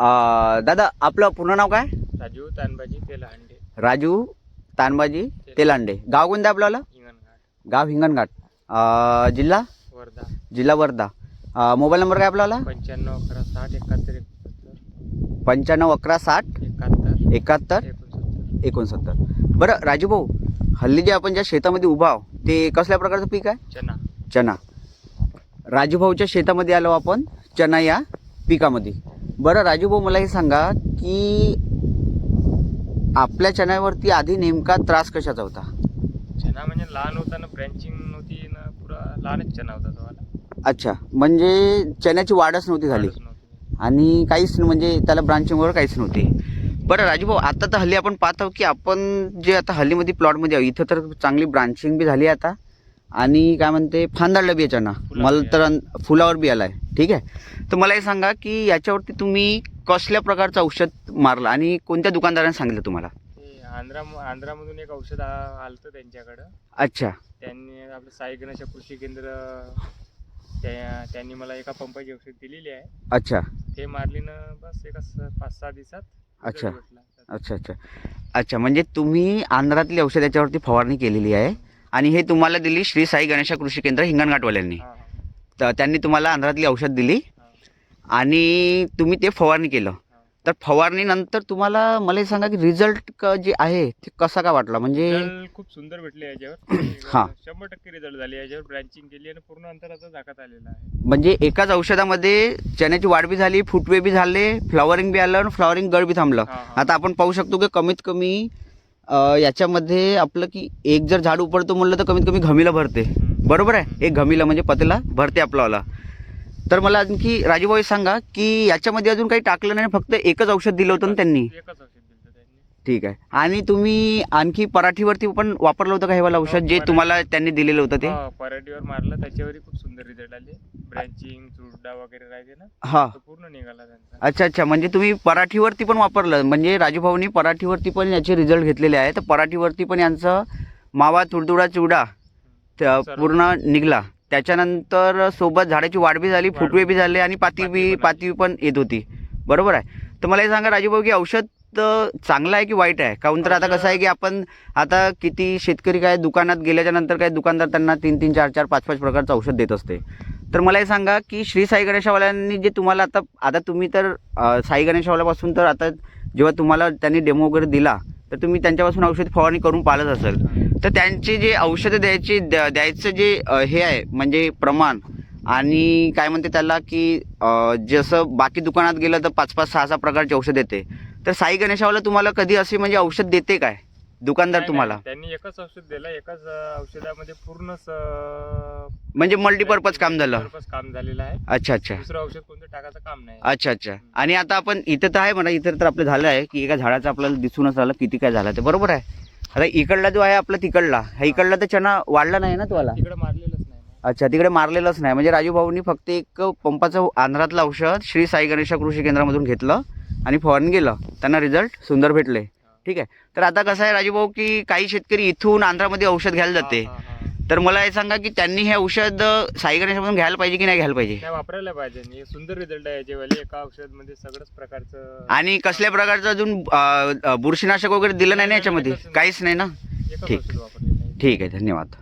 अं, दादा आपलं पूर्ण नाव काय? राजीव तानबाजी तेल हांडे राजू तानबाजी तेलांडे गाव कोणतं आपल्याला? हिंगणघाट. गाव हिंगणघाट. अं, जिल्हा? वर्धा. जिल्हा वर्धा. अं, मोबाईल नंबर काय आपल्याला? पंच्याण्णव अकरा साठ एकाहत्तर एकोणसत्तर. पंच्याण्णव अकरा साठ एकाहत्तर. एकाहत्तर एकोणसत्तर. एकोणसत्तर. बरं राजू भाऊ हल्ली जे आपण ज्या शेतामध्ये उभा आहो ते कसल्या प्रकारचं पीक आहे? चना. चना. राजूभाऊच्या शेतामध्ये आलो आपण चना या पिकामध्ये. बरं राजूभाऊ मला हे सांगा की आपल्या चण्यावरती आधी नेमका त्रास कशाचा होता? चना म्हणजे लहान होताना ब्रँचिंग नव्हती ना पुरा लहानच चना होता तो वाला. अच्छा म्हणजे चण्याची वाढच नव्हती झाली. वाढच नव्हती. आणि काहीच न- म्हणजे त्याला ब्रांचिंग वगैरे काहीच नव्हती. बरं राजूभाऊ आता तर हल्ली आपण पाहतो की आपण जे आता हल्लीमध्ये प्लॉटमध्ये आहोत इथं तर चांगली ब्रांचिंग बी झाली आता. आणि काय म्हणते फांदाडला बी याच्या ना फुलावर मला तर फुलावर बी आलाय. ठीक आहे? तर मला हे सांगा की याच्यावरती तुम्ही कसल्या प्रकारचं औषध मारलं आणि कोणत्या दुकानदाराने सांगितलं तुम्हाला? आंध्रा आंध्रामधून एक औषध आ- आलतं त्यांच्याकडं. अच्छा. त्यांनी आपलं साई गणेश कृषी केंद्र त्या त्यांनी मला एका पंपाची औषध दिलेली आहे. अच्छा. ते मारली ना बस एका पाच सहा दिवसात अच्छा. अच्छा अच्छा. अच्छा म्हणजे तुम्ही आंध्रातली औषध याच्यावरती फवारणी केलेली आहे. आणि हे तुम्हाला दिली श्री साई गणेशा कृषी केंद्र हिंगणघाटवाल्यांनी. तर त्यांनी तुम्हाला आंध्रातली औषध दिली. आणि तुम्ही ते फवारणी केलं. तर फवारणीनंतर तुम्हाला मला सांगा की रिझल्ट जे आहे ते कसा का वाटला? म्हणजे खूप सुंदर भेटले याच्यावर. हा. शंभर टक्के रिझल्ट झाले याच्यावर ब्रँचिंग केली आणि पूर्ण अंतराचा झाकात आलेला आहे. म्हणजे एकाच औषधामध्ये चण्याची वाढ बी झाली फुटवे बी झाले फ्लॉवरिंग बी आलं आणि फ्लॉवरिंग गळ बी थांबलं. आता आपण पाहू शकतो की कमीत कमी याच्यामध्ये आपलं की एक जर झाड उपडतो म्हणलं तर कमीत कमी घमीला भरते. बरोबर आहे? एक घमीला म्हणजे पतेला भरते आपलावाला तर मला आणखी राजूभाऊ सांगा की याच्यामध्ये अजून काही टाकलं नाही फक्त एकच औषध दिलं होतं ना त्यांनी एकच औषध दिलं त्यांनी ठीक आहे. आणि तुम्ही आणखी पराठीवरती पण वापरलं होतं का हे वालं औषध जे. तुम्हाला त्यांनी दिलेलं होतं ते? हा, पराठीवर मारलं त्याच्यावरही खूप सुंदर रिझल्ट आले. ब्रँचिंग चुरडा वगैरे राहते ना हा. तो पूर्ण निघाला त्यांचा. अच्छा अच्छा. म्हणजे तुम्ही पराठीवरती पण वापरलं. म्हणजे राजूभाऊनी पराठीवरती पण याचे रिझल्ट घेतलेले आहे तर पराठीवरती पण यांचं मावा तुडतुडा चिवडा त्या सर्व. पूर्ण निघला. त्याच्यानंतर सोबत झाडाची वाढ बी झाली फुटवे बी झाले आणि पाती पाती बी पण आली. पाती पण येत होती. बरोबर आहे. तर मला हे सांगा राजूभाऊ की औषध चांगलं आहे की वाईट आहे? काहून तर आता कसं आहे की आपण आता किती शेतकरी काय दुकानात गेल्याच्यानंतर काय दुकानदार त्यांना तीन तीन चार चार पाच पाच प्रकारचं औषध देत असते. तर मला हे सांगा की श्री साई गणेशावाल्यांनी जे तुम्हाला आता आता तुम्ही तर साई गणेशावाल्यापासून तर आता जेव्हा तुम्हाला त्यांनी डेमो वगैरे दिला तर तुम्ही त्यांच्यापासून औषध फवारणी करून पाहिलंच असेल. तर त्यांचे जे औषधं द्यायचे द्या- द्यायचं जे हे आहे म्हणजे प्रमाण आणि काय म्हणते त्याला की जसं बाकी दुकानात गेलं तर पाच पाच सहा सहा प्रकारचे औषध येते तर साई गणेशावाला तुम्हाला कधी असे म्हणजे औषध देते काय? दुकानदार नाही, तुम्हाला? त्यांनी एकच औषध दिलं एकाच अं, औषधामध्ये पूर्ण म्हणजे मल्टीपर्पज काम झालं. काम झालेलं आहे. अच्छा अच्छा. दुसरं औषध कोणतं टाकायचं काम नाही. अच्छा अच्छा. आणि आता आपण इथं तर आहे म्हणा इथं तर आपलं झालं आहे की एका झाडाचं आपल्याला दिसूनच आलं किती काय झालं ते. बरोबर आहे. आता इकडला जो आहे आपला तिकडला. इकडला तर चना वाढला नाही ना तुम्हाला? तिकडे मारलेलंच नाही. ना. अच्छा तिकडे मारलेलंच नाही. म्हणजे राजू भाऊनी फक्त एक पंपाचं आंध्रातलं औषध श्री साई गणेशा कृषी केंद्रामधून घेतलं. आणि फवारणी गेलं त्यांना रिझल्ट सुंदर भेटले. ठीक आहे? तर आता कसं आहे राजू भाऊ की काही शेतकरी इथून आंध्रामध्ये औषध घ्यायला जाते. तर मला हे सांगा की त्यांनी हे औषध साई गणेशामधून घ्यायला पाहिजे की नाही घ्यायला पाहिजे? वापरायला पाहिजे. सुंदर रिझल्ट आहे एका औषधमध्ये सगळंच प्रकारचं आणि कसल्या प्रकारचं अजून बुरशीनाशक वगैरे दिलं नाही ना याच्यामध्ये? काहीच नाही ना? ठीक. ठीक आहे धन्यवाद.